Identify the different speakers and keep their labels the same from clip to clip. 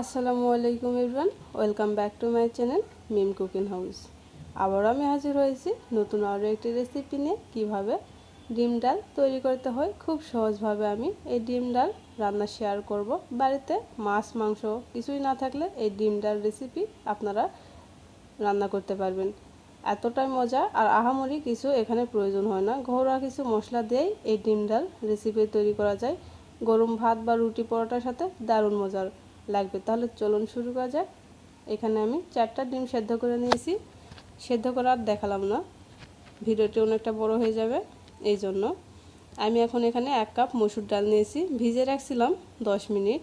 Speaker 1: আসসালামু আলাইকুম Ibran welcome back to my channel Mim cooking house. আবারও আমি হাজির হয়েছি নতুন আরও একটি রেসিপি নিয়ে, কীভাবে ডিম ডাল তৈরি করতে হয়, খুব সহজভাবে আমি এই ডিম ডাল রান্না শেয়ার করব। বাড়িতে মাছ, মাংস কিছুই না থাকলে এই ডিম ডাল রেসিপি আপনারা রান্না করতে পারবেন। এতটাই মজা আর আহামরি কিছু এখানে প্রয়োজন হয় না। ঘরোয়া কিছু মশলা দিয়েই এই ডিম ডাল রেসিপি তৈরি করা যায়। গরম ভাত বা রুটি পরোটার সাথে দারুণ মজার। লাগবে। তাহলে চলুন শুরু করা যাক। এখানে আমি চারটা ডিম সেদ্ধ করে নিয়েছি। সেদ্ধ করা আর দেখালাম না। ভিডিওটি অনেকটা বড় হয়ে যাবে এই জন্য। আমি এখন এখানে এক কাপ মসুর ডাল নিয়েছি। ভিজে রাখছিলাম দশ মিনিট।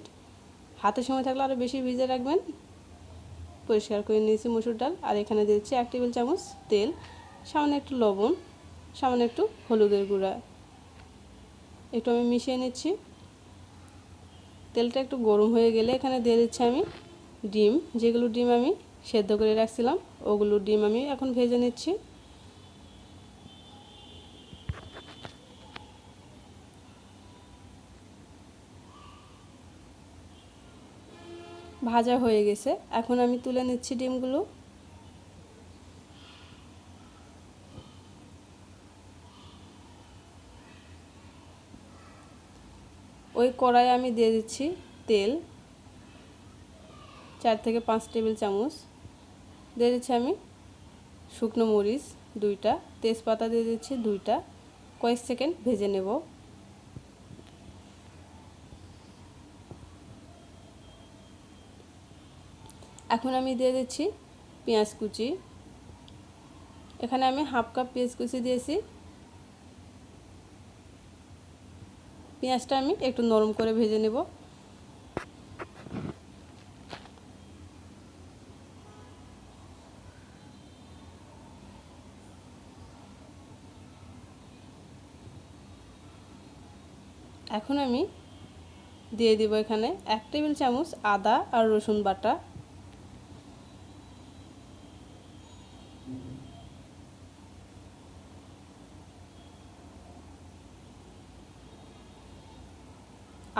Speaker 1: হাতে সময় থাকলে আরও বেশি ভিজে রাখবেন। পরিষ্কার করে নিয়েছি মসুর ডাল। আর এখানে দিয়েছি এক টেবিল চামচ তেল, সামান্য একটু লবণ, সামান্য একটু হলুদের গুঁড়া। একটু আমি মিশিয়ে নিচ্ছি। তেলটা একটু গরম হয়ে গেলে এখানে দিয়ে দিচ্ছি আমি ডিম। যেগুলো ডিম আমি সেদ্ধ করে রাখছিলাম, ওগুলো ডিম আমি এখন ভেজে নিচ্ছি। ভাজা হয়ে গেছে। এখন আমি তুলে নিচ্ছি ডিমগুলো। ওই কড়াই আমি দিয়ে দিচ্ছি তেল, চার থেকে পাঁচ টেবিল চামচ। দিয়ে দিচ্ছি আমি শুকনো মরিচ দুইটা, তেজপাতা দিয়ে দিচ্ছি দুইটা, কয়েক সেকেন্ড ভেজে নেব। এখন আমি দিয়ে দিচ্ছি পেঁয়াজ কুচি। এখানে আমি হাফ কাপ পেঁয়াজ কুচি দিয়েছি। পেঁয়াজটা আমি একটু নরম করে ভেজে নেব। এখন আমি দিয়ে দিব এখানে এক টেবিল চামচ আদা আর রসুন বাটা।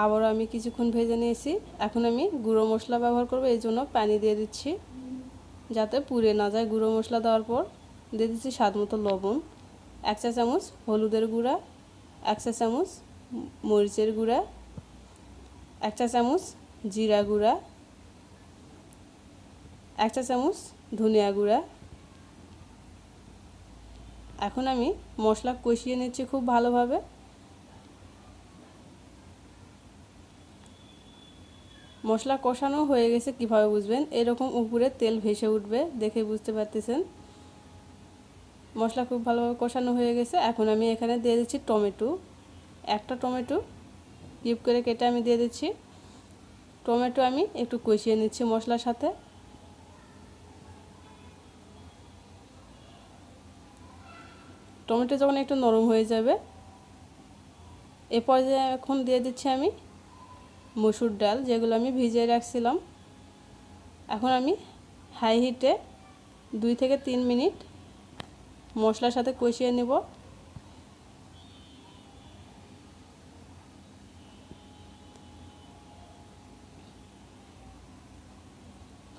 Speaker 1: আবারও আমি কিছুক্ষণ ভেজে নিয়েছি। এখন আমি গুঁড়ো মশলা ব্যবহার করব, এই জন্য পানি দিয়ে দিচ্ছি। যাতে পুড়ে না যায় গুঁড়ো মশলা দেওয়ার পর। দিয়ে দিচ্ছি স্বাদ মতো লবণ, এক চা চামচ হলুদের গুঁড়া, এক চা চামচ মরিচের গুঁড়া, এক চা চামচ জিরা গুঁড়া, এক চা চামচ ধনিয়া গুঁড়া। এখন আমি মশলা কষিয়ে নিচ্ছি খুব ভালোভাবে। মশলা কষানো হয়ে গেছে কীভাবে বুঝবেন? এরকম উপরে তেল ভেসে উঠবে, দেখে বুঝতে পারতেছেন? মশলা খুব ভালোভাবে কষানো হয়ে গেছে। এখন আমি এখানে দিয়ে দিচ্ছি টমেটো। একটা টমেটো কিউব করে কেটে আমি দিয়ে দিচ্ছি। টমেটো আমি একটু কষিয়ে নিচ্ছি মশলার সাথে। টমেটো যখন একটু নরম হয়ে যাবে, এ পর্যায়ে এখন দিয়ে দিচ্ছি আমি মসুর ডাল যেগুলো আমি ভিজিয়ে রাখছিলাম। এখন আমি হাই হিটে দুই থেকে তিন মিনিট মশলার সাথে কষিয়ে নেব।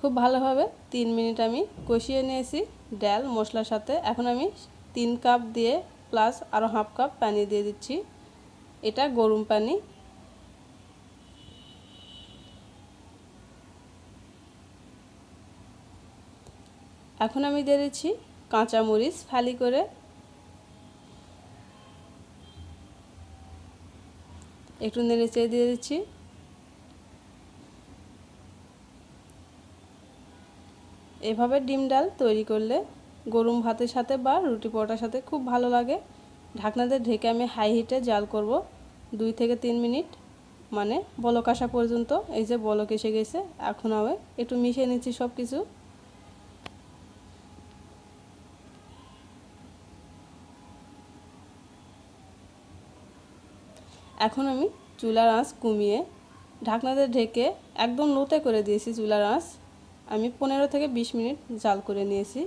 Speaker 1: খুব ভালোভাবে তিন মিনিট আমি কষিয়ে নিয়েছি ডাল মশলার সাথে। এখন আমি তিন কাপ দিয়ে প্লাস আরও হাফ কাপ পানি দিয়ে দিচ্ছি। এটা গরম পানি। এখন আমি দিয়ে দিচ্ছি কাঁচামরিচ ফালি করে। একটু নেড়ে চেয়ে দিয়ে দিচ্ছি। এভাবে ডিম ডাল তৈরি করলে গরম ভাতের সাথে বা রুটি পরোটার সাথে খুব ভালো লাগে। ঢাকনাতে ঢেকে আমি হাই হিটে জাল করব দুই থেকে তিন মিনিট মানে বলক আসা পর্যন্ত। এই যে বলক এসে গেছে, এখন আমি একটু মিশিয়ে নিচ্ছি সব কিছু এখন আমি চুলার আঁচ কমিয়ে ঢাকনাতে ঢেকে একদম লোতে করে দিয়েছি চুলার আঁচ। আমি পনেরো থেকে ২০ মিনিট জাল করে নিয়েছি।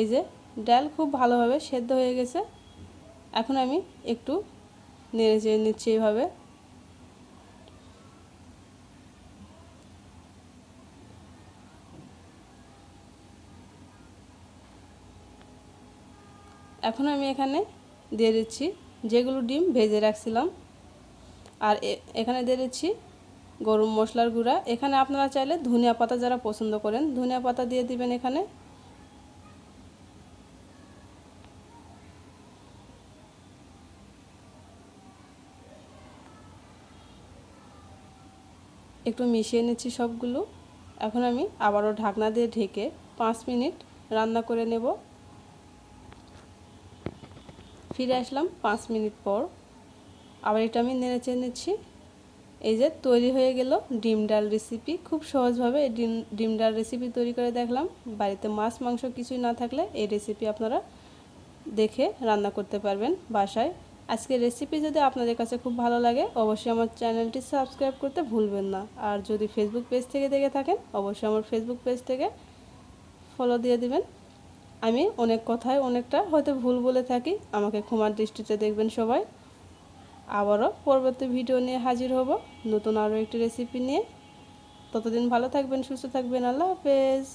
Speaker 1: এই যে ডাল খুব ভালোভাবে সেদ্ধ হয়ে গেছে। এখন আমি একটু নেড়ে চেয়ে নিচ্ছি এইভাবে। এখন আমি এখানে দিয়ে দিচ্ছি যেগুলো ডিম ভেজে রাখছিলাম। আর এখানে দিয়ে দিচ্ছি গরম মশলার গুঁড়া। এখানে আপনারা চাইলে ধনিয়া পাতা যারা পছন্দ করেন, ধনিয়া পাতা দিয়ে দিবেন এখানে। একটু মিশিয়ে নিচ্ছি সবগুলো। এখন আমি আবারও ঢাকনা দিয়ে ঢেকে পাঁচ মিনিট রান্না করে নেব। ফিরে আসলাম পাঁচ মিনিট পর। আবার এটা আমি নেড়ে চেড়ে নিচ্ছি। এই যে তৈরি হয়ে গেল ডিম ডাল রেসিপি খুব সহজভাবে এই ডিম ডিম ডাল রেসিপি তৈরি করে দেখলাম। বাড়িতে মাছ, মাংস কিছুই না থাকলে এই রেসিপি আপনারা দেখে রান্না করতে পারবেন বাসায়। আজকের রেসিপি যদি আপনাদের কাছে খুব ভালো লাগে, অবশ্যই আমার চ্যানেলটি সাবস্ক্রাইব করতে ভুলবেন না। আর যদি ফেসবুক পেজ থেকে দেখে থাকেন, অবশ্যই আমার ফেসবুক পেজ থেকে ফলো দিয়ে দিবেন। আমি অনেক কথায় অনেকটা হয়তো ভুল বলে থাকি, আমাকে ক্ষমার দৃষ্টিতে দেখবেন সবাই। আবারও পরবর্তী ভিডিও নিয়ে হাজির হব। নতুন আরও একটি রেসিপি নিয়ে। ততদিন ভালো থাকবেন, সুস্থ থাকবেন। আল্লাহ হাফেজ।